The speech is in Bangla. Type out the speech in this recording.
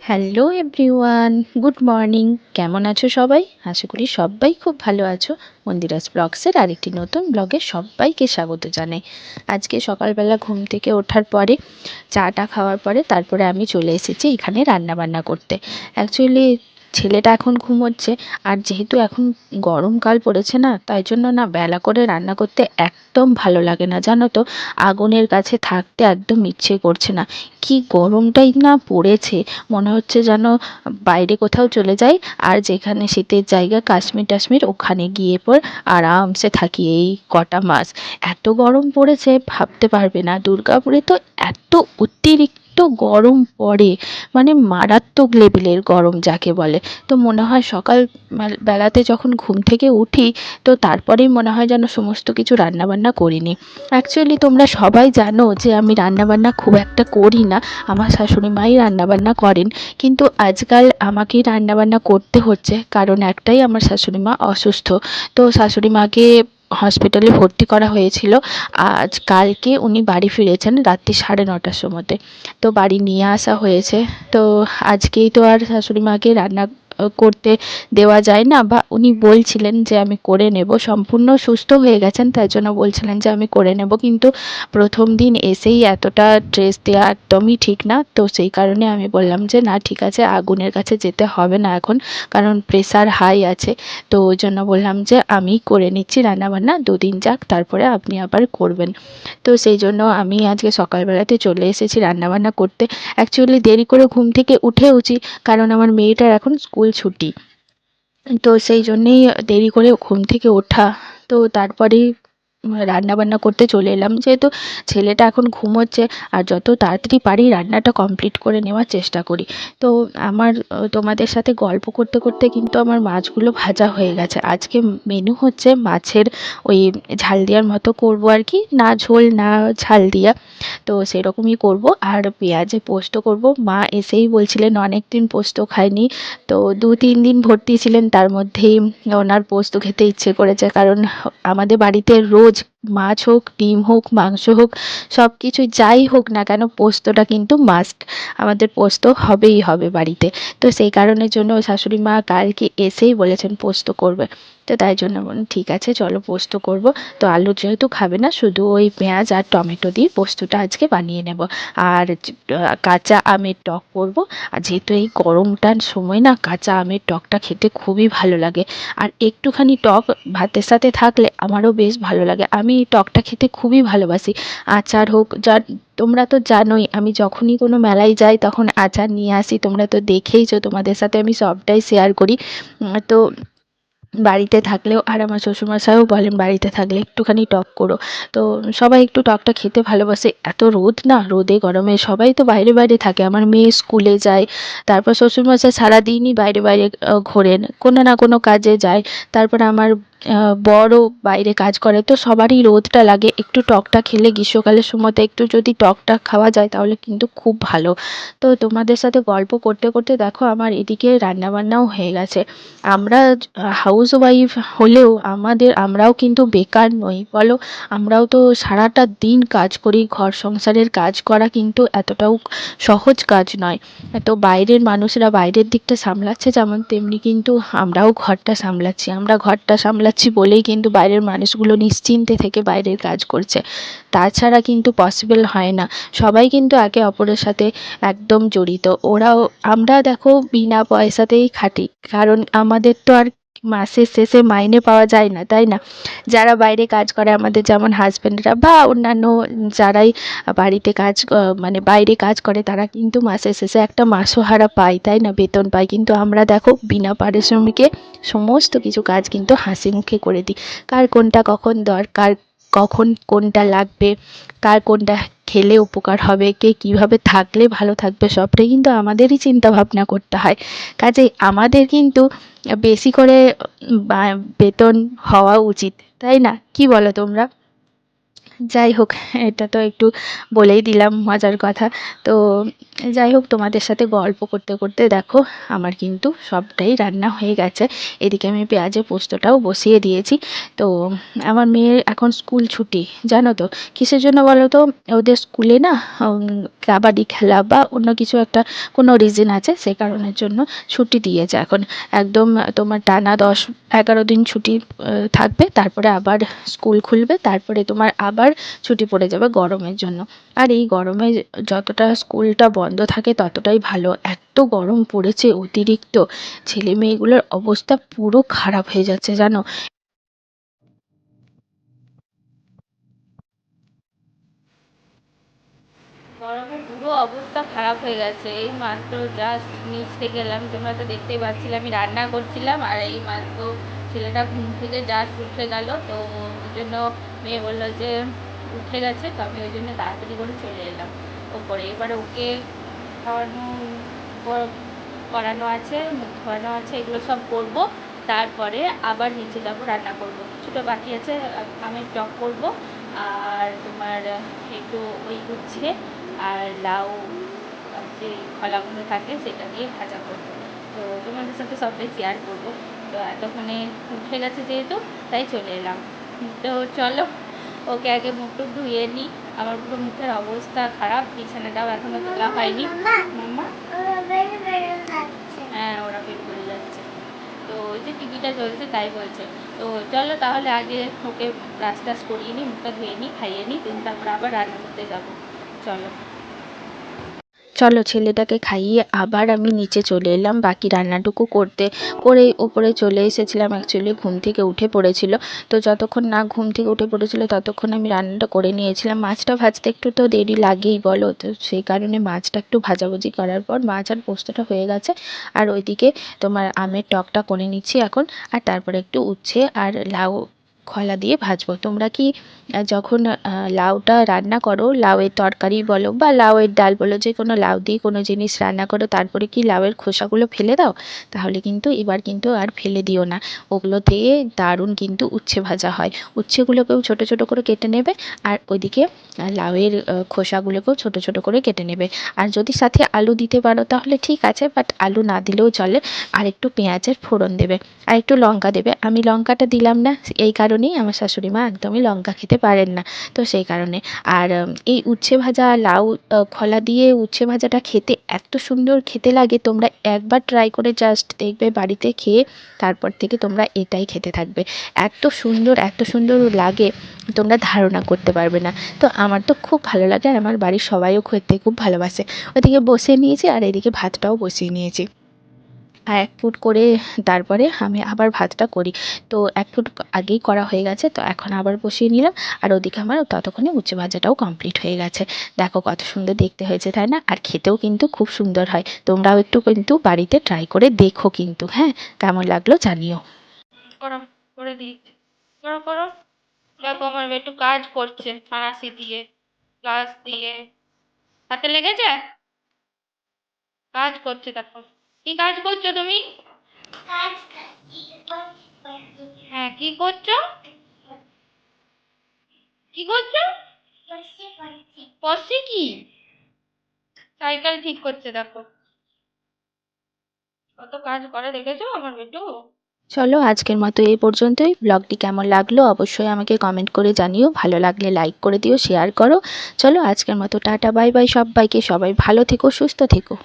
হ্যালো এভরিওয়ান গুড মর্নিং কেমন আছো সবাই? আশা করি সবাই খুব ভালো আছো। মন্দিরাস ব্লগসের আরেকটি নতুন ব্লগে সবাইকে স্বাগত জানাই। আজকে সকালবেলা ঘুম থেকে ওঠার পরে, চাটা খাওয়ার পরে, তারপরে আমি চলে এসেছি এখানে রান্না বান্না করতে। অ্যাকচুয়ালি ছেলেটা এখন ঘুমোচ্ছে আর যেহেতু এখন গরমকাল পড়েছে না, তাই জন্য না বেলা করে রান্না করতে একদম ভালো লাগে না। জানো তো, আগুনের কাছে থাকতে একদম ইচ্ছে করছে না। কি গরমটাই না পড়েছে। মনে হচ্ছে যেন বাইরে কোথাও চলে যাই আর যেখানে শীতের জায়গা কাশ্মীর টাশ্মীর, ওখানে গিয়ে পর আরামসে থাকি এই কটা মাস। এত গরম পড়েছে, ভাবতে পারবে না। দুর্গাপুরে তো এত অতিরিক্ত গরম পড়ে মানে মারাত্মক লেভেলের গরম যাকে বলে। তো মনে হয় সকাল বেলাতে যখন ঘুম থেকে উঠি, তো তারপরেই মনে হয় যেন সমস্ত কিছু রান্নাবান্না করিনি। অ্যাকচুয়ালি তোমরা সবাই জানো যে আমি রান্নাবান্না খুব একটা করি না। আমার শাশুড়ি মাই রান্নাবান্না করেন। কিন্তু আজকাল আমাকেই রান্নাবান্না করতে হচ্ছে, কারণ একটাই আমার শাশুড়ি মা অসুস্থ। তো শাশুড়ি মাকে হসপিটালে ভর্তি করা হয়েছিল। আজ কালকে উনি বাড়ি ফিরেছেন রাত্রি সাড়ে নটার সময়তে। তো বাড়ি নিয়ে আসা হয়েছে। তো আজকেই তো আর শাশুড়ি মাকে রান্না করতে দেওয়া যায় না বা উনি বলছিলেন যে আমি করে নেব। সম্পূর্ণ সুস্থ হয়ে গেছেন, তাই জন্য বলছিলেন যে আমি করে নেব। কিন্তু প্রথম দিন এসেই এতটা ড্রেস দেওয়া একদমই ঠিক না। তো সেই কারণে আমি বললাম যে, না, ঠিক আছে, আগুনের কাছে যেতে হবে না এখন, কারণ প্রেশার হাই আছে। তো ওই জন্য বললাম যে, আমি করে নিচ্ছি রান্নাবান্না, দুদিন যাক, তারপরে আপনি আবার করবেন। তো সেই জন্য আমি আজকে সকালবেলাতে চলে এসেছি রান্নাবান্না করতে। অ্যাকচুয়ালি দেরি করে ঘুম থেকে উঠেওছি, কারণ আমার মেয়েটার এখন স্কুল ছুটি। তো সেই জন্যেই দেরি করে ঘুম থেকে ওঠা। তো তারপরেই রান্না বান্না করতে চলে এলাম। যেহেতু ছেলেটা এখন ঘুমোচ্ছে, আর যত তাড়াতাড়ি পারি রান্নাটা কমপ্লিট করে নেওয়ার চেষ্টা করি। তো আমার, তোমাদের সাথে গল্প করতে করতে কিন্তু আমার মাছগুলো ভাজা হয়ে গেছে। আজকে মেনু হচ্ছে মাছের ওই ঝাল দেওয়ার মতো করব আর কি, না ঝোল, না ঝাল দিয়া। তো সেরকমই করব। আর পেঁয়াজে পোস্ত করব। মা এসেই বলছিলেন অনেক দিন পোস্ত খায়নি তো দু, তিন দিন ভর্তি ছিলেন, তার মধ্যেই ওনার পোস্ত খেতে ইচ্ছে করেছে। কারণ আমাদের বাড়িতে রোজ মাছ হোক, ডিম হোক, মাংস হোক সব কিছু যাই হোক না কেন পোস্তটা কিন্তু মাস্ট আমাদের পোস্ত হবেই হবে বাড়িতে। তো সেই কারণের জন্য শাশুড়ি মা কালকে এসেই বলেছেন পোস্ত করবে। তো তাই জন্য ঠিক আছে, চলো পোস্ত করব। তো আলু যেহেতু খাবে না, শুধু ওই পেঁয়াজ আর টমেটো দিয়ে পোস্তটা আজকে বানিয়ে নেব। আর কাঁচা আমের টক করব। আর যেহেতু এই গরমটার সময় না, কাঁচা আমের টকটা খেতে খুবই ভালো লাগে। আর একটুখানি টক ভাতের সাথে থাকলে আমারও বেশ ভালো লাগে। আমি টকটা খেতে খুবই ভালোবাসি। আচার হোক, যা, তোমরা তো জানোই, আমি যখনই কোনো মেলায় যাই, তখন আচার নিয়ে আসি। তোমরা তো দেখেইছো, তোমাদের সাথে আমি সবটাই শেয়ার করি। তো বাড়িতে থাকলেও আর আমার শ্বশুরমশাইও বলেন বাড়িতে থাকলে একটুখানি টক করো। তো সবাই একটু টকটা খেতে ভালোবাসে। এত রোদ না? রোদে, গরমে সবাই তো বাইরে বাইরে থাকে। আমার মেয়ে স্কুলে যায়, তারপর শ্বশুরমশাই সারাদিনই বাইরে বাইরে ঘোরেন। কোনো না কোনো কাজে যায়। তারপর আমার বরও বাইরে কাজ করে, তো সবারই রোদটা লাগে। একটু টকটা খেলে গ্রীষ্মকালের সময়তে একটু যদি টকটা খাওয়া যায়, তাহলে কিন্তু খুব ভালো। তো তোমাদের সাথে গল্প করতে করতে দেখো, আমার এদিকে রান্নাবান্নাও হয়ে গেছে। আমরা হাউস ওয়াইফ হলেও আমাদের, আমরাও কিন্তু বেকার নই। বলো, আমরাও তো সারাটা দিন কাজ করি, ঘর সংসারের কাজ করা কিন্তু এতটাও সহজ কাজ নয়। তো বাইরের মানুষরা বাইরের দিকটা সামলাচ্ছে যেমন, তেমনি কিন্তু আমরাও ঘরটা সামলাচ্ছি। আমরা ঘরটা সামলাচ্ছি বলেই কিন্তু বাইরের মানুষগুলো নিশ্চিন্তে থেকে বাইরের কাজ করছে। তাছাড়া কিন্তু পসিবল হয় না। সবাই কিন্তু একে অপরের সাথে একদম জড়িত। ওরাও, আমরা দেখো বিনা পয়সাতেই খাটি। কারণ আমাদের তো আর মাসের শেষে মাইনে পাওয়া যায় না, তাই না? যারা বাইরে কাজ করে, আমাদের যেমন হাজব্যান্ডরা বা অন্যান্য যারাই বাড়িতে কাজ মানে বাইরে কাজ করে, তারা কিন্তু মাসের শেষে একটা মাসোহারা পায়, তাই না? বেতন পায়। কিন্তু আমরা দেখো, বিনা পারিশ্রমিকে সমস্ত কিছু কাজ কিন্তু হাসি মুখে করে দিই। কার কোনটা কখন দরকার, কখন কোনটা লাগবে, কার কোনটা খেলে উপকার হবে, কে কীভাবে থাকলে ভালো থাকবে সবটাই কিন্তু আমাদেরই চিন্তা ভাবনা করতে হয়। কাজে আমাদের কিন্তু বেশি করে বেতন হওয়া উচিত, তাই না? কি বলো তোমরা? যাই হোক, এটা তো একটু বলেই দিলাম মজার কথা। তো যাই হোক, তোমাদের সাথে গল্প করতে করতে দেখো, আমার কিন্তু সবটাই রান্না হয়ে গেছে। এদিকে আমি পেঁয়াজের পোস্তটাও বসিয়ে দিয়েছি। তো আমার মেয়ের এখন স্কুল ছুটি, জানো তো? কিসের জন্য বলো তো? ওদের স্কুলে না কাবাডি খেলা বা অন্য কিছু একটা কোনো রিজন আছে, সে কারণের জন্য ছুটি দিয়েছে এখন। একদম তোমার টানা দশ, এগারো দিন ছুটি থাকবে, তারপরে আবার স্কুল খুলবে, তারপরে তোমার আবার ছুটি পড়ে যাবে গরমের জন্য। আর এই গরমে যতটা স্কুলটা বন্ধ থাকে ততটাই ভালো। এত গরম পড়েছে অতিরিক্ত। ছেলে মেয়েগুলোর অবস্থা পুরো খারাপ হয়ে যাচ্ছে, জানো? গরমে পুরো অবস্থা খারাপ হয়ে গেছে। এই মাত্র জাস্ট নিচতে গেলাম। তোমরা তো দেখতেই পাচ্ছিলে, আমি রান্না করছিলাম আর এই মাত্র ছেলেটা ঘুম থেকে জাস্ট উঠে গেল। তো জন্য মেয়ে বলল যে উঠে গেছে, তো আমি ওই জন্য তাড়াতাড়ি করে চলে এলাম। ওপরে এবারে ওকে খাওয়ানো কর- করানো আছে, মুখ ধোয়ানো আছে, এগুলো সব করব। তারপরে আবার নিচে যাব, রান্না করব। কিছুটা বাকি আছে আ- আমের টক করব, আর তোমার একটু ওই উচ্ছে আর লাউ যে খলাগুলো থাকে সেটা দিয়ে ভাজা করব। তো তোমাদের সাথে সবটাই শেয়ার করব। তো এতক্ষণে উঠে গেছে যেহেতু, তাই চলে এলাম। তো চলো ওকে আগে মুখ টুক ধুয়ে নিই আমার পুরো মুখের অবস্থা খারাপ বিছানাটাও এখনও তোলা হয়নি। মাম্মা হ্যাঁ ওরা পেট করে যাচ্ছে। তো ওই যে টিভিটা চলছে তাই বলছে। তো চলো তাহলে আগে ওকে ব্রাশ টাশ করিয়ে নিই মুখটা ধুয়ে নিই খাইয়ে নিই তারপর আবার রান্না করতে যাব। চলো। চলো ছেলেটাকে খাইয়ে আবার আমি নিচে চলে এলাম। বাকি রান্নাটুকু করতে করে ওপরে চলে এসেছিলাম। অ্যাকচুয়ালি ঘুম থেকে উঠে পড়েছিল। তো যতক্ষণ না ঘুম থেকে উঠে পড়েছিল, ততক্ষণ আমি রান্নাটা করে নিয়েছিলাম। মাছটা ভাজতে একটু তো দেরি লাগেই বলো। তো সেই কারণে মাছটা একটু ভাজাভুজি করার পর মাছ আর পোস্তটা হয়ে গেছে। আর ওইদিকে তোমার আমের টকটা করে নিচ্ছি এখন। আর তারপরে একটু উচ্ছে আর লাউ খলা দিয়ে ভাজবো। তোমরা কি যখন লাউটা রান্না করো, লাউয়ের তরকারি বলো বা লাউয়ের ডাল বলো, যে কোনো লাউ দিয়ে কোনো জিনিস রান্না করো, তারপরে কি লাউয়ের খোসাগুলো ফেলে দাও? তাহলে কিন্তু এবার কিন্তু আর ফেলে দিও না। ওগুলো দিয়ে দারুণ কিন্তু উচ্ছে ভাজা হয়। উচ্ছেগুলোকেও ছোটো ছোটো করে কেটে নেবে আর ওইদিকে লাউয়ের খোসাগুলোকেও ছোটো ছোটো করে কেটে নেবে। আর যদি সাথে আলু দিতে পারো তাহলে ঠিক আছে বাট আলু না দিলেও চলে। আর একটু পেঁয়াজের ফোড়ন দেবে। আর একটু লঙ্কা দেবে। আমি লঙ্কাটা দিলাম না, এই কারণেই আমার শাশুড়ি মা একদমই লঙ্কা খেতে পারেন না। তো সেই কারণে। আর এই উচ্ছে ভাজা লাউ খোলা দিয়ে উচ্ছে ভাজাটা খেতে এত সুন্দর খেতে লাগে, তোমরা একবার ট্রাই করে জাস্ট দেখবে বাড়িতে খেয়ে, তারপর থেকে তোমরা এটাই খেতে থাকবে। এত সুন্দর এত সুন্দর লাগে, তোমরা ধারণা করতে পারবে না। তো আমার তো খুব ভালো লাগে আর আমার বাড়ির সবাইও খেতে খুব ভালোবাসে। ওদিকে বসিয়ে নিয়েছি আর এদিকে ভাতটাও বসিয়ে নিয়েছি। এক ফুট করে তারপরে আমি আবার ভাতটা করি। তো এক ফুট আগেই করা হয়ে গেছে, তো এখন আবার বসিয়ে নিলাম। আর ওদিকে আমার ততক্ষণে উচ্ছে ভাজাটাও কমপ্লিট হয়ে গেছে। দেখো কত সুন্দর দেখতে হয়েছে, তাই না? আর খেতেও কিন্তু খুব সুন্দর হয়। তোমরাও একটু কিন্তু বাড়িতে ট্রাই করে দেখো কিন্তু হ্যাঁ? কেমন লাগল জানিও। করো আমার একটু কাজ করছে ফাঁসি দিয়ে দিয়ে। কাজ করছে দেখো। কি কাজ করছ তুমি? হ্যাঁ কি করছ? কি করছ? পড়ছি কি? সাইকেল ঠিক করছে, দেখো। কত কাজ করে দেখেছ আমার বেটু? চলো, আজকের মতো এই পর্যন্তই। ব্লগটি কেমন লাগল অবশ্যই আমাকে কমেন্ট করে জানিও। ভালো লাগলে লাইক করে দিও শেয়ার করো। চলো, আজকের মতো টাটা বাই বাই সবাইকে। সবাই ভালো থেকো, সুস্থ থেকো।